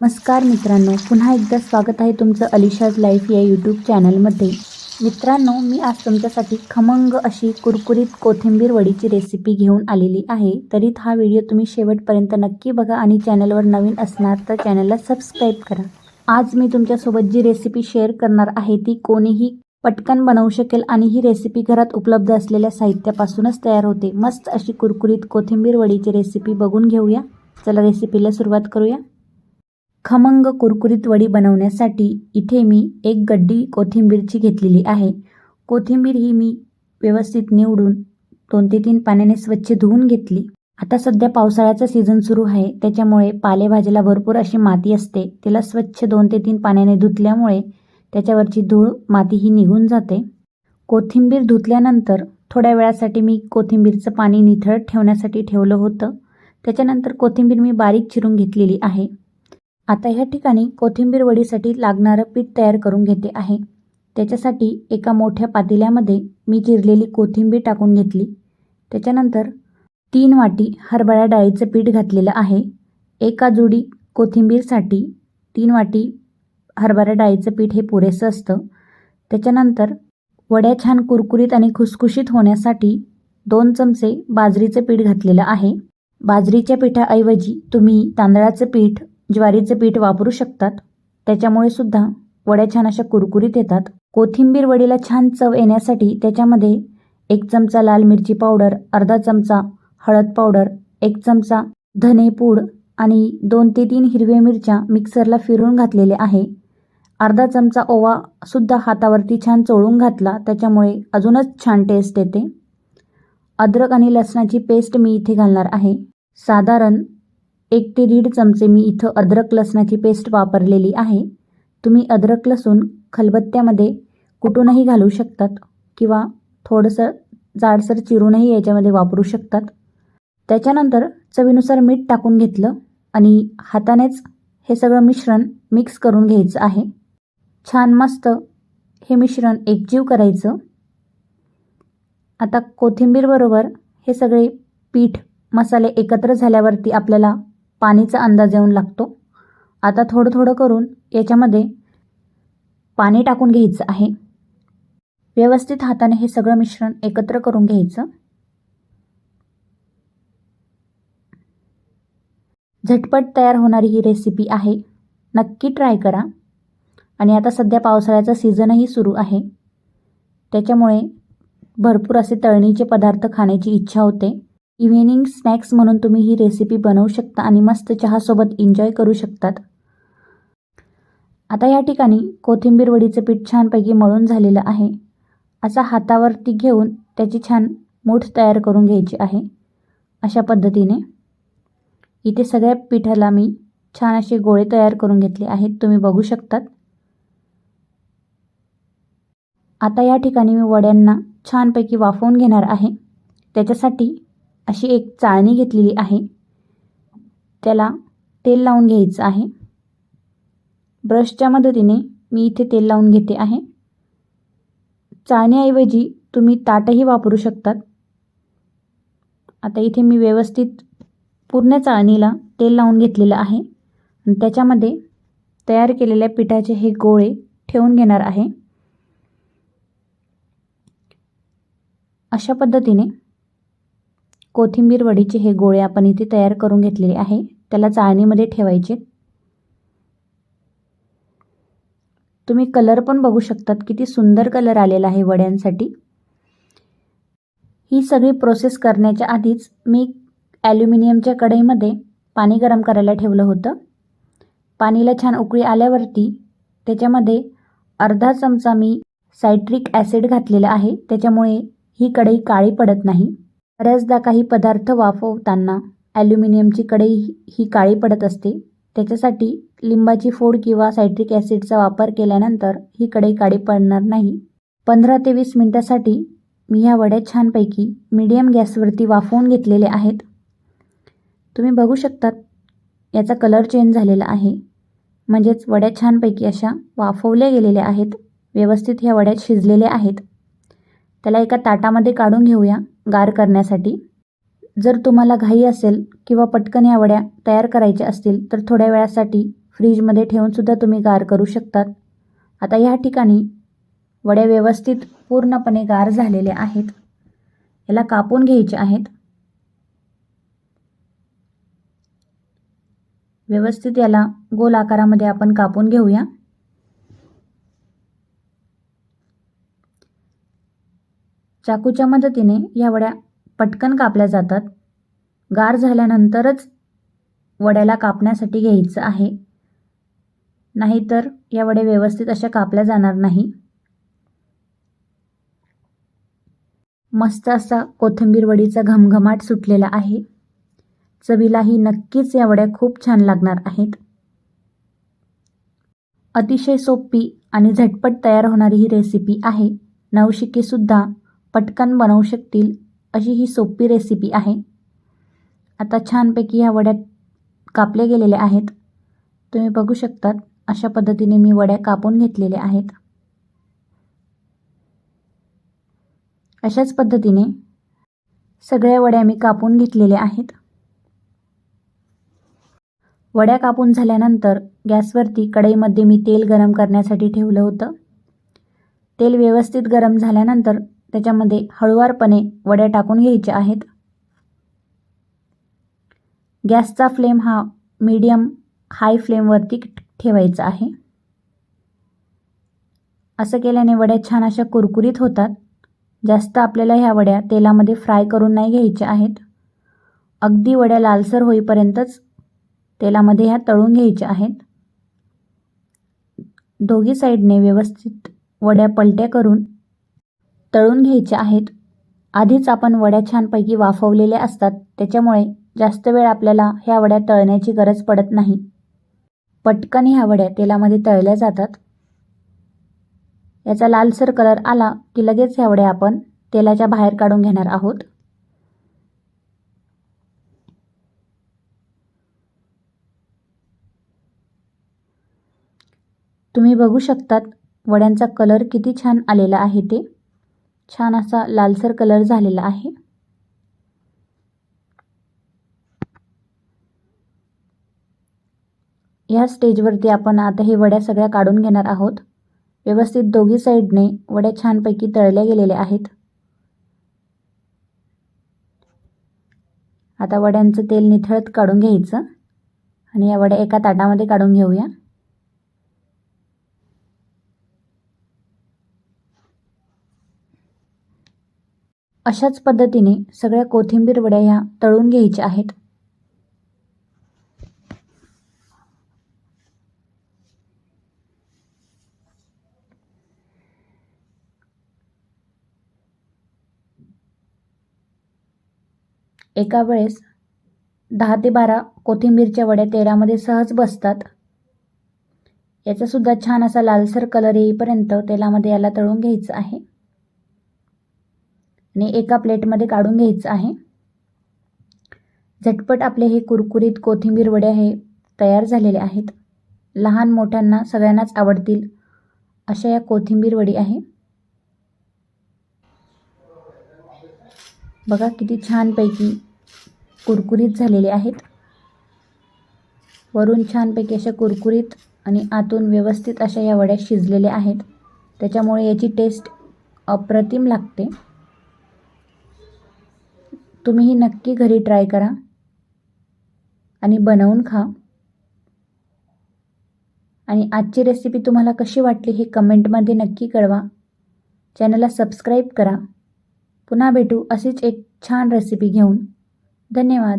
नमस्कार मित्रांनो पुन्हा एकदा स्वागत आहे तुमचं अलिशाज लाईफ या यूट्यूब चॅनलमध्ये मित्रांनो मी आज तुमच्यासाठी खमंग अशी कुरकुरीत कोथिंबीर वडीची रेसिपी घेऊन आलेली आहे. तरी हा व्हिडिओ तुम्ही शेवटपर्यंत नक्की बघा आणि चॅनलवर नवीन असणार तर चॅनलला सबस्क्राईब करा. आज मी तुमच्यासोबत जी रेसिपी शेअर करणार आहे ती कोणीही पटकन बनवू शकेल आणि ही रेसिपी घरात उपलब्ध असलेल्या साहित्यापासूनच तयार होते. मस्त अशी कुरकुरीत कोथिंबीर वडीची रेसिपी बघून घेऊया. चला रेसिपीला सुरुवात करूया. खमंग कुरकुरीत वडी बनवण्यासाठी इथे मी एक गड्डी कोथिंबीरची घेतलेली आहे. कोथिंबीर ही मी व्यवस्थित निवडून दोन ते तीन पाण्याने स्वच्छ धुवून घेतली. आता सध्या पावसाळ्याचा सीझन सुरू आहे. त्याच्यामुळे पालेभाजीला भरपूर अशी माती असते. तिला स्वच्छ दोन ते तीन पाण्याने धुतल्यामुळे त्याच्यावरची धूळ माती ही निघून जाते. कोथिंबीर धुतल्यानंतर थोड्या वेळासाठी मी कोथिंबीरचं पाणी निथळत ठेवण्यासाठी ठेवलं होतं. त्याच्यानंतर कोथिंबीर मी बारीक चिरून घेतलेली आहे. आता ह्या ठिकाणी कोथिंबीर वडीसाठी लागणारं पीठ तयार करून घेते आहे. त्याच्यासाठी एका मोठ्या पातेल्यामध्ये मी चिरलेली कोथिंबीर टाकून घेतली. त्याच्यानंतर तीन वाटी हरभरा डाळीचं पीठ घातलेलं आहे. एका जोडी कोथिंबीरसाठी तीन वाटी हरभरा डाळीचं पीठ हे पुरेसं असतं. त्याच्यानंतर वड्या छान कुरकुरीत आणि खुसखुशीत होण्यासाठी दोन चमचे बाजरीचं पीठ घातलेलं आहे. बाजरीच्या पिठाऐवजी तुम्ही तांदळाचं पीठ ज्वारीचं पीठ वापरू शकतात. त्याच्यामुळे सुद्धा वड्या छान अशा कुरकुरीत येतात. कोथिंबीर वडीला छान चव येण्यासाठी त्याच्यामध्ये एक चमचा लाल मिरची पावडर अर्धा चमचा हळद पावडर एक चमचा धने पूड आणि दोन ते तीन हिरव्या मिरच्या मिक्सरला फिरून घातलेले आहे. अर्धा चमचा ओवा सुद्धा हातावरती छान चोळून घातला त्याच्यामुळे अजूनच छान टेस्ट येते. अद्रक आणि लसणाची पेस्ट मी इथे घालणार आहे. साधारण एक ते दीड चमचे मी इथं अद्रक लसणाची पेस्ट वापरलेली आहे. तुम्ही अद्रक लसूण खलबत्त्यामध्ये कुटूनही घालू शकतात किंवा थोडंसं जाडसर चिरूनही याच्यामध्ये वापरू शकतात. त्याच्यानंतर चवीनुसार मीठ टाकून घेतलं आणि हातानेच हे सगळं मिश्रण मिक्स करून घ्यायचं आहे. छान मस्त हे मिश्रण एकजीव करायचं. आता कोथिंबीरबरोबर हे सगळे पीठ मसाले एकत्र झाल्यावरती आपल्याला पाणीचा अंदाज येऊन लागतो. आता थोडं थोडं करून याच्यामध्ये पाणी टाकून घ्यायचं आहे. व्यवस्थित हाताने हे सगळं मिश्रण एकत्र करून घ्यायचं. झटपट तयार होणारी ही रेसिपी आहे. नक्की ट्राय करा. आणि आता सध्या पावसाळ्याचा सीझनही सुरू आहे. त्याच्यामुळे भरपूर असे तळणीचे पदार्थ खाण्याची इच्छा होते. इव्हिनिंग स्नॅक्स म्हणून तुम्ही ही रेसिपी बनवू शकता आणि मस्त चहासोबत एन्जॉय करू शकतात. आता या ठिकाणी कोथिंबीर वडीचं पीठ छानपैकी मळून झालेलं आहे. असा हातावरती घेऊन त्याची छान मूठ तयार करून घ्यायची आहे. अशा पद्धतीने इथे सगळ्या पिठाला मी छान असे गोळे तयार करून घेतले आहेत. तुम्ही बघू शकतात. आता या ठिकाणी मी वड्यांना छानपैकी वाफवून घेणार आहे. त्याच्यासाठी अशी एक चाळणी घेतलेली आहे. त्याला तेल लावून घ्यायचं आहे. ब्रशच्या मदतीने मी इथे तेल लावून घेते आहे. चाळणीऐवजी तुम्ही ताटही वापरू शकतात. आता इथे मी व्यवस्थित पूर्ण चाळणीला तेल लावून घेतलेलं आहे. आणि त्याच्यामध्ये तयार केलेल्या पिठाचे हे गोळे ठेवून घेणार आहे. अशा पद्धतीने कोथिंबीर वडीचे हे गोळे आपण इथे तयार करून घेतलेले आहे. त्याला चाळणीमध्ये ठेवायचे. तुम्ही कलर पण बघू शकतात किती सुंदर कलर आलेला आहे वड्यांसाठी. ही सगळी प्रोसेस करण्याच्या आधीच मी ॲल्युमिनियमच्या कढईमध्ये पाणी गरम करायला ठेवलं होतं. पाणीला छान उकळी आल्यावरती त्याच्यामध्ये अर्धा चमचा मी सायट्रिक ॲसिड घातलेलं आहे. त्याच्यामुळे ही कढई काळी पडत नाही. बऱ्याचदा काही पदार्थ वाफवताना ॲल्युमिनियमची कढई ही काळी पडत असते. त्याच्यासाठी लिंबाची फोड किंवा सायट्रिक ॲसिडचा वापर केल्यानंतर ही कढई काळी पडणार नाही. पंधरा ते वीस मिनटासाठी मी ह्या वड्या छानपैकी मीडियम गॅसवरती वाफवून घेतलेले आहेत. तुम्ही बघू शकतात याचा कलर चेंज झालेला आहे. म्हणजेच वड्या छानपैकी अशा वाफवल्या गेलेल्या आहेत व्यवस्थित ह्या वड्या शिजलेल्या आहेत. त्याला एका ताटामध्ये काढून घेऊया. गार करण्यासाठी. जर तुम्हाला घाई असेल किंवा पटकन या वड्या तयार करायच्या असतील तर थोड्या वेळासाठी फ्रीजमध्ये ठेवूनसुद्धा तुम्ही गार करू शकतात. आता ह्या ठिकाणी वड्या व्यवस्थित पूर्णपणे गार झालेल्या आहेत. याला कापून घ्यायचे आहेत. व्यवस्थित याला गोल आकारामध्ये आपण कापून घेऊया. चाकूच्या मदतीने या वड्या पटकन कापल्या जातात. गार झाल्यानंतरच वड्याला कापण्यासाठी घ्यायचं आहे. नाहीतर या वड्या व्यवस्थित अशा कापल्या जाणार नाही. मस्त असा कोथिंबीर वडीचा घमघमाट सुटलेला आहे. चवीलाही नक्कीच या वड्या खूप छान लागणार आहेत. अतिशय सोपी आणि झटपट तयार होणारी ही रेसिपी आहे. नवशिकेसुद्धा पटकन बनवू शकतील अशी ही सोपी रेसिपी आहे. आता छानपैकी ह्या वड्या कापल्या गेलेल्या आहेत. तुम्ही बघू शकतात अशा पद्धतीने मी वड्या कापून घेतलेल्या आहेत. अशाच पद्धतीने सगळ्या वड्या मी कापून घेतलेल्या आहेत. वड्या कापून झाल्यानंतर गॅसवरती कढईमध्ये मी तेल गरम करण्यासाठी ठेवलं होतं. तेल व्यवस्थित गरम झाल्यानंतर त्याच्यामध्ये हळुवारपणे वड्या टाकून घ्यायच्या आहेत. गॅसचा फ्लेम हा मीडियम हाय फ्लेमवरती ठेवायचा आहे. असं केल्याने वड्या छान अशा कुरकुरीत होतात. जास्त आपल्याला ह्या वड्या तेलामध्ये फ्राय करून नाही घ्यायच्या आहेत. अगदी वड्या लालसर होईपर्यंतच तेलामध्ये ह्या तळून घ्यायच्या आहेत. दोघी साईडने व्यवस्थित वड्या पलट्या करून तळून घ्यायच्या आहेत. आधीच आपण वड्या छानपैकी वाफवलेल्या असतात. त्याच्यामुळे जास्त वेळ आपल्याला ह्या वड्या तळण्याची गरज पडत नाही. पटकन ह्या वड्या तेलामध्ये तळल्या जातात. याचा लालसर कलर आला की लगेच ह्या वड्या आपण तेलाच्या बाहेर काढून घेणार आहोत. तुम्ही बघू शकतात वड्यांचा कलर किती छान आलेला आहे ते. छान असा लालसर कलर झालेला आहे. या स्टेजवरती आपण आता हे वड्या सगळ्या काढून घेणार आहोत. व्यवस्थित दोघी साईडने वड्या छानपैकी तळल्या गेलेल्या आहेत. आता वड्यांचं तेल निथळत काढून घ्यायचं. आणि या वड्या एका ताटामध्ये काढून घेऊया. अशाच पद्धतीने सगळ्या कोथिंबीर वड्या ह्या तळून घ्यायच्या आहेत. एका वेळेस दहा ते बारा कोथिंबीरच्या वड्या तेलामध्ये सहज बसतात. याचासुद्धा छान असा लालसर कलर येईपर्यंत तेलामध्ये याला तळून घ्यायचं आहे. आणि एका प्लेटमध्ये काढून घ्यायचं आहे. झटपट आपले हे कुरकुरीत कोथिंबीर वडे हे तयार झालेले आहेत. लहान मोठ्यांना सगळ्यांनाच आवडतील अशा या कोथिंबीर वडी आहे. बघा किती छानपैकी कुरकुरीत झालेले आहेत. वरून छानपैकी अशा कुरकुरीत आणि आतून व्यवस्थित अशा या वड्या शिजलेल्या आहेत. त्याच्यामुळे याची टेस्ट अप्रतिम लागते. तुम्हीही नक्की घरी ट्राय करा आणि बनवून खा. आणि आजची रेसिपी तुम्हाला कशी वाटली हे कमेंटमध्ये नक्की कळवा. चॅनलला सबस्क्राईब करा. पुन्हा भेटू अशीच एक छान रेसिपी घेऊन. धन्यवाद.